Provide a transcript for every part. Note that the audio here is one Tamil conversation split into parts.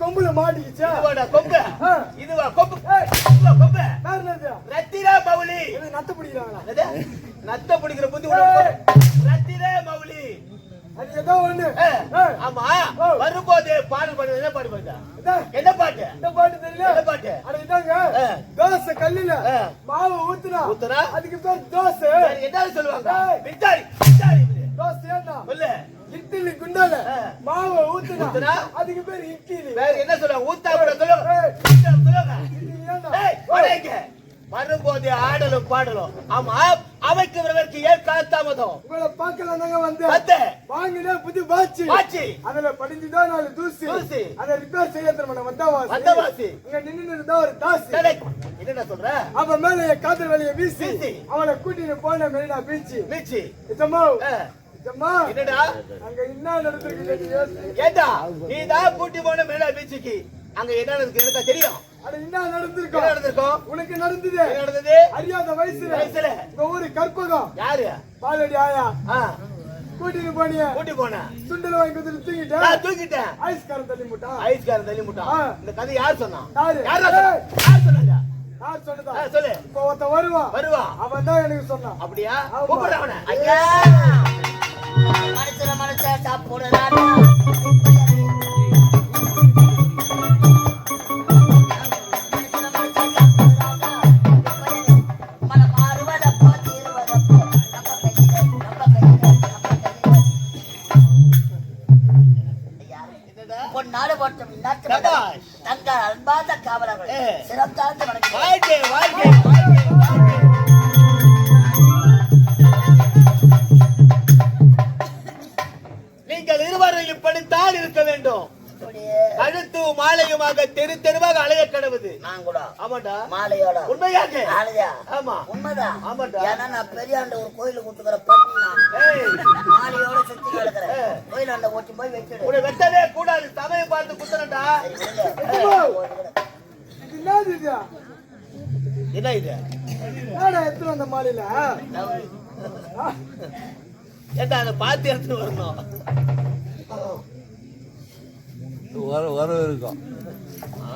கொம்புல மாட்டிக்கிச்சா கொம்பு. இதுவா கொம்பு கொம்பு ரத்திரா மவுலி இது நத்த பிடிக்கிறாங்களா? நத்த பிடிக்கிற புத்தி ரத்திரே மவுலி அது ஏதோ ஒண்ணு ஆமா ஓ. வரும்போது பாடல் பாடு என்ன பாடு பாடுதா இதா, என்ன பாட்டு இந்த பாட்டு தெரியல என்ன பாட்டு அட இதாங்க. தோசை கல்லுல. மாவு ஊத்துனா ஊத்துனா? அதுக்கு பேர் தோசை என்ன சொல்லுவாங்க ஏய். பிச்சாரி பிச்சாரி இது. தோசை ஏன்னா சொல்லு இட்லி குண்டால. மாவை ஊத்துனா? அதுக்கு பேர் இட்லி வேற என்ன சொல்லுவாங்க ஊத்தா கூட இட்லி ஏன்னா ஏய், வடைங்க. வரும்போது ஆடலும் பாடலும். ஆமா அவைக்கு விரவருக்கு ஏன் காத்தாமதம் உங்களை பார்க்கலாம் தாங்க வந்தேன். வந்து. வாங்கினே புது பாச்சு வாட்சி. அதுல படிஞ்சுதான் நாலு தூசி. தூசி. அதை ரிப்பேர் செய்ய தரமான வந்தவாசி. வந்தவாசி. இங்க நின்னு இருந்தா ஒரு தாசி. டேய், என்னடா சொல்ற? அப்ப மேல காதல் வழிய வீசி. அவனை கூட்டிட்டு போன மெரினா பீச் மீச்சி இதம்மா ஆ, இதம்மா என்னடா? அங்க என்ன நடந்திருக்கு கேட்டு நீ தான் கூட்டி போன மேல பீச்சுக்கு அங்க என்ன நடந்துருக்கு? எனக்கு தெரியும். என்ன என்ன நடந்திருக்கும் உனக்கு நடந்தது. என்ன நடந்தது? அறியாத வயசுல. வயசுல. உங்க ஊரு கற்பகம். யாரு? பாலடி ஆயா. கூட்டிட்டு போனிய. கூட்டி போன. சுண்டல் வாங்கி தூங்கிட்டேன். நான் தூக்கிட்டேன் ஐஸ்காரன் தள்ளி முட்டான் ஐஸ்காரன் தள்ளி முட்டான். இந்த கதை யார் சொன்னா? யாரு? யாரா சொன்னா? யார் சொன்னாங்க? யார் சொன்னதா? சொல்லு. இப்ப ஒருத்தன் வருவான் வருவான் அவன் தான் எனக்கு சொன்னான். அப்படியா? ஆமா. கூப்பிடுற அவனை. ஐயா மனுஷன மனுஷன் சாப்பிடுறானா வேண்டும் கழுத்து மாலையுமாக தெரு தெருவாக அலைய கடவுது. நான் கூட. ஆமாண்டா. மாலையோட. உண்மையாக? ஆலையா ஆமா. உண்மைதான். ஆமாண்டா. ஏன்னா நான் பெரியாண்ட ஒரு கோயிலுக்கு கொடுத்துக்கிற பண்ணி மாலையோட சுத்தி கிடக்குறேன். கோயிலாண்ட ஓட்டி போய் வச்சுடு. உன்னை வெட்டவே கூடாது. சமயம் பார்த்து இது என்ன இது? ஏடா எத்தனை அந்த மாலையில? ஏண்டா அதை பார்த்து எடுத்துட்டு வரணும்? வர வர இருக்கும் ஆ.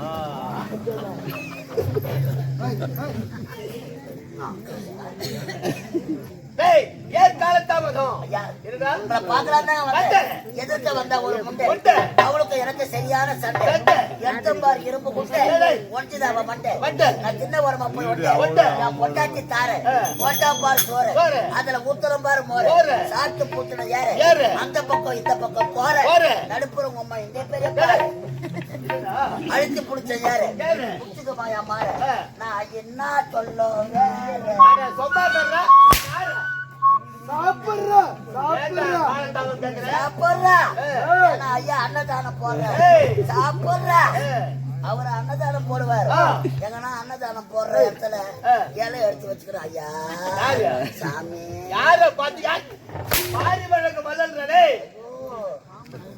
டேய், ஏன்? உங்களை. வந்தேன். எதிர்க்க வந்த ஒரு முண்டை. முண்டை. அவளுக்கு எனக்கு சரியான சண்டை. எடுத்தம் பாரு இரும்பு அவ மண்டை. நான் சின்ன ஓரமா போய் மண்டை. ஒட்டேன். நான் பொண்டாட்டி தாரேன். ஆ. போட்டா பாரு சோறு. சோறு. அதுல ஊத்துறம் பாரு மோரு. மோரு. சாப்பிட்டு பூத்துன ஏறு. அந்த பக்கம் இந்த பக்கம் போற. நடுப்புறம் உங்க அம்மா இந்த பெரிய பாரு. அழுத்தி புடிச்ச ஏறு. ஏறு. புடிச்சுக்கமா என் மாற. நான் என்ன அட, சொன்னா? யாரு? சாப்பிடுற சாப்பிடுற. ஐயா அன்னதானம் போடுற. ஏய். சாப்பிடுறா. அவர் அன்னதானம் போடுவார். எங்கன்னா அன்னதானம் போடுற இடத்துல. இலை எடுத்து வச்சுக்கிறோம் ஐயா? சாமி. யார வழக்கு மல்லன்றே ஓ,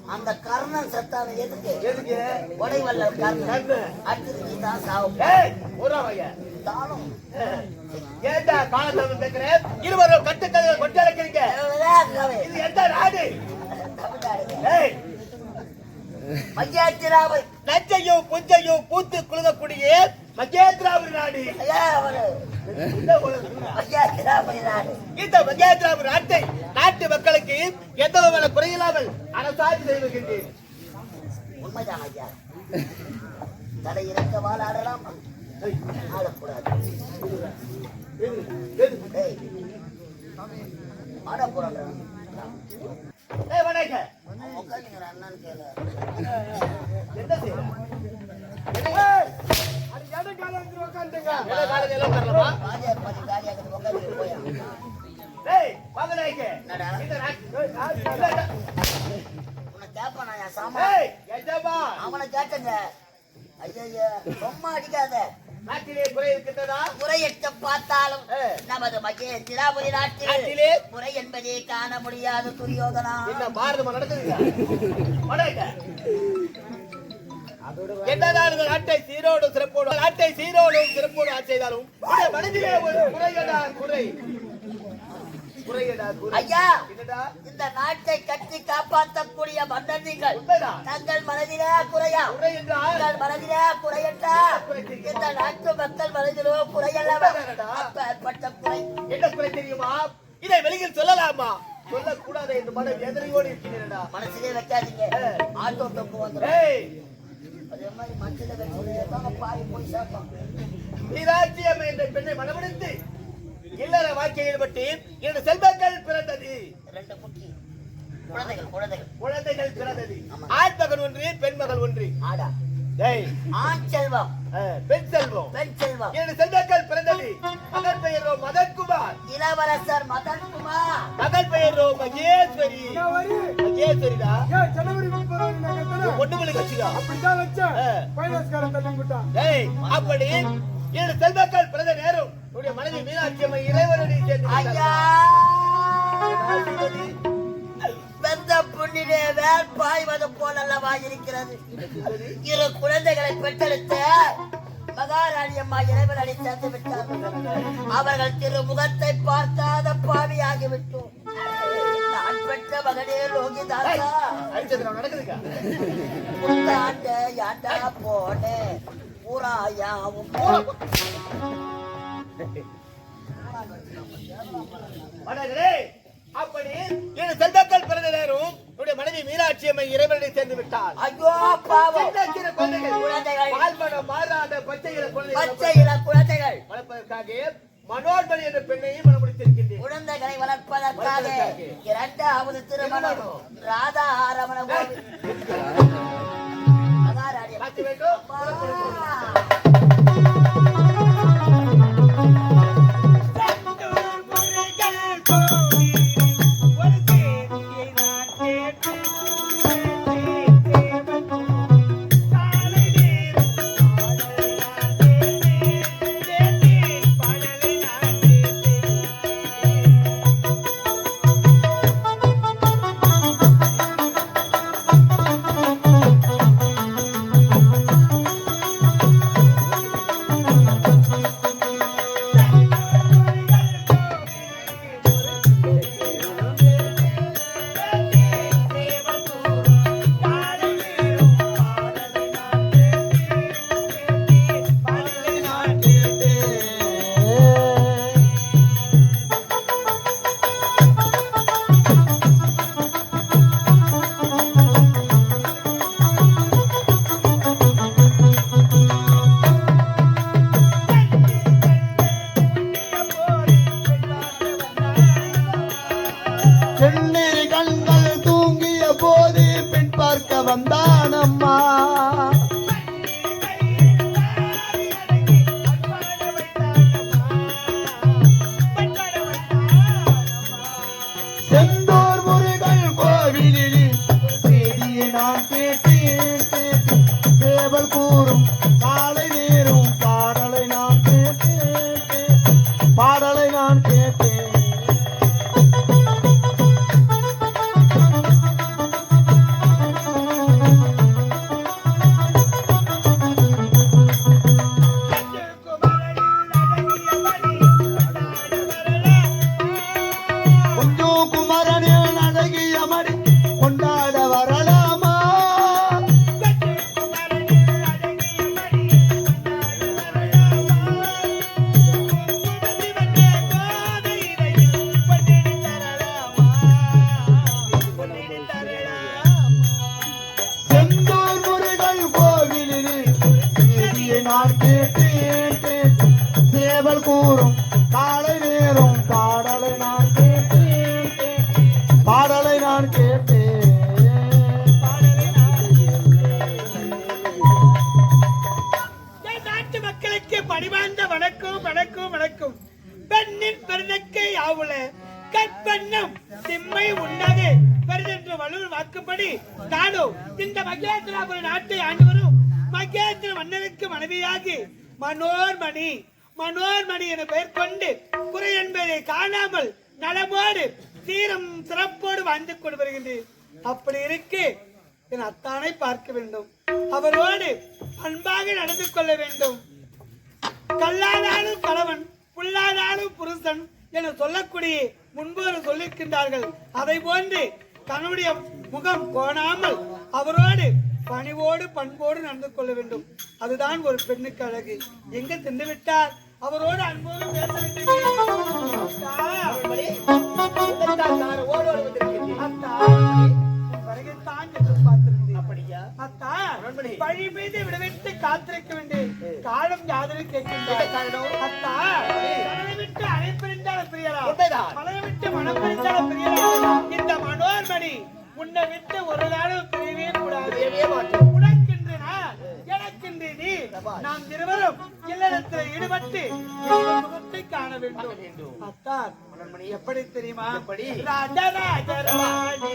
அந்த கர்ணன் சத்தான எதுக்கு? எதுக்கு? கொடை வல்லல் கர்ணன். அடுத்தது நீ தான் ஊராவைய தானும் ஏண்டா காலதாமதம் கேக்குற இருவரும் கட்டுக்கதை கொட்டி அழைக்கிறீங்க இது எந்த நாடு? மையாச்சிராவை நஞ்சையும் புஞ்சையும் பூத்து மகேந்திராபுரி நாடு. இந்த மகேந்திராபுரி நாட்டை நாட்டு மக்களுக்கு எந்த விதமான குறையில்லாமல் அரசாட்சி உண்மைதான் ஐயா. தலை இறக்க வாழ ஆடலாம். ஆடக்கூடாது வந்து டேய் உன்னை அவனை கேட்டங்க ஐயா சும்மா அடிக்காத நாட்டிலே குறை இருக்கின்றதா? முறையிட்டு பார்த்தாலும். நமது நாட்டிலே? முறை என்பதே காண முடியாத துரியோதனா. என்ன பாரதமா என்னதான் இந்த நாட்டை சீரோடு சிறப்போடு நாட்டை சீரோடும் சிறப்போடு ஆட்சி செய்தாலும் இந்த மனதிலே ஒரு குறையடா குறை குறையடா குறை. ஐயா இந்த நாட்டை கட்டி காப்பாற்றக்கூடிய மன்னர்கள். தங்கள் மனதிலே குறையா? தங்கள் மனதிலே குறையட்டா? இந்த நாட்டு மக்கள் மனதிலோ குறையல்லவா? அப்பேற்பட்ட குறை. என்ன குறை தெரியுமா? இதை வெளியில் சொல்லலாமா? சொல்லக்கூடாது என்று மன வேதனையோடு இருக்கிறேன்டா மனசுலயே வைக்காதீங்க. ஆட்டோ தொப்பு வந்துடும் அதே மாதிரி மனசுல போய் சேர்ப்போம் நீராட்சியம் என்ற பெண்ணை மனமடித்து இல்லற வாழ்க்கையில் ஈடுபட்டு இரண்டு செல்வங்கள் பிறந்தது. குட்டி. குழந்தைகள் குழந்தைகள். குழந்தைகள் பிறந்தது. ஆண் மகன் ஒன்று பெண் மகள் ஒன்று. ஆடா. டேய். ஆண் செல்வம். பெண் செல்வம். பெண் செல்வம். இரண்டு செல்வங்கள் பிறந்தது. மகன் பெயரோ மதன்குமார். இளவரசர் மதன் குமார் மகள் பெயரோ மகேஸ்வரி. மகேஸ்வரிடா? ஜனவரி வச்சேன். தள்ளி விட்டான். டேய் அப்படி இரண்டு செல்வங்கள் பிறந்த நேரம். உன்னுடைய மனைவி மீனாட்சி அம்மை இறைவனடி சேர்ந்து ஐயா! ஆசீர்வதி. வெந்த புண்ணிலே வேல் பாய்வது போலல்லவா இருக்கிறது. இரு குழந்தைகளை பெற்றெடுத்த மகாராணி அம்மா இறைவன் அடி சேர்ந்து விட்டார்கள் அவர்கள் திருமுகத்தை பார்க்காத பாவியாகிவிட்டோம். நான் பெற்ற மகனே புத்தாண்ட யாண்டா போனே வணங்களே அப்படி இரண்டு செல்வங்கள் பிறந்த நேரம் உன்னுடைய மனைவி மீனாட்சி அம்மை சேர்ந்து விட்டார். ஐயோ பாவம். குழந்தைகள் மாறாத பச்சை இள பச்சை குழந்தைகள் இள குழந்தைகள். வளர்ப்பதற்காக மனோன்மணி என்ற பெண்ணையும் மனமுடித்திருக்கின்றேன் குழந்தைகளை வளர்ப்பதற்காக. இரண்டாவது திருமணம். ராதா ஆரமண செந்தூர் செய்தியை நான் கேட்டேன். சேவல் கூறும் காலை நேரும் பாடலை நான் கேட்டேன். கேட்டேன். பாடலை நான் கேட்டேன். மக்களுக்கு பணிவார்ந்த வணக்கம் வணக்கம் வணக்கம் பெண்ணின் ஆவுல திம்மை வாக்குப்படி நானும் இந்த மகேந்திராபுர நாட்டை ஆண்டு வரும். மகேந்திர மன்னருக்கு மனைவியாகி மனோர்மணி மனோர்மணி என பெயர் கொண்டு குறை என்பதை காணாமல் நலமோடு சீரம் சிறப்போடு வாழ்ந்து கொண்டு வருகின்றேன். அப்படி இருக்கு என் அத்தானை பார்க்க வேண்டும். அவரோடு அன்பாக நடந்து கொள்ள வேண்டும். கல்லானாலும் கணவன் புல்லானாலும் புருஷன் என சொல்லக்கூடிய முன்போர் சொல்லியிருக்கின்றார்கள் அதை போன்று தன்னுடைய முகம் கோணாமல் அவரோடு பணிவோடு பண்போடு நடந்து கொள்ள வேண்டும் அதுதான் ஒரு பெண்ணுக்கு அழகு எங்க சென்று விட்டார் அவரோடு அன்போடு பேச வேண்டும். வழி மீது விடுவித்து காத்திருக்க வேண்டிய காலம் யாதனை காரணம்? அத்தா, விட்டு அணை பிரிந்தால் பிரியலாம். விட்டு மனம் பிரிந்தால் பிரியலாம். இந்த மனோன்மணி உன்னை விட்டு ஒரு நாளும் பிரியவே கூடாது. உனக்கென்று நான், எனக்கென்று நீ. நாம் இருவரும் இல்லறத்தில் ஈடுபட்டு முகத்தை காண வேண்டும். அத்தான். எப்படி தெரியுமா? ராஜராஜ ராணி.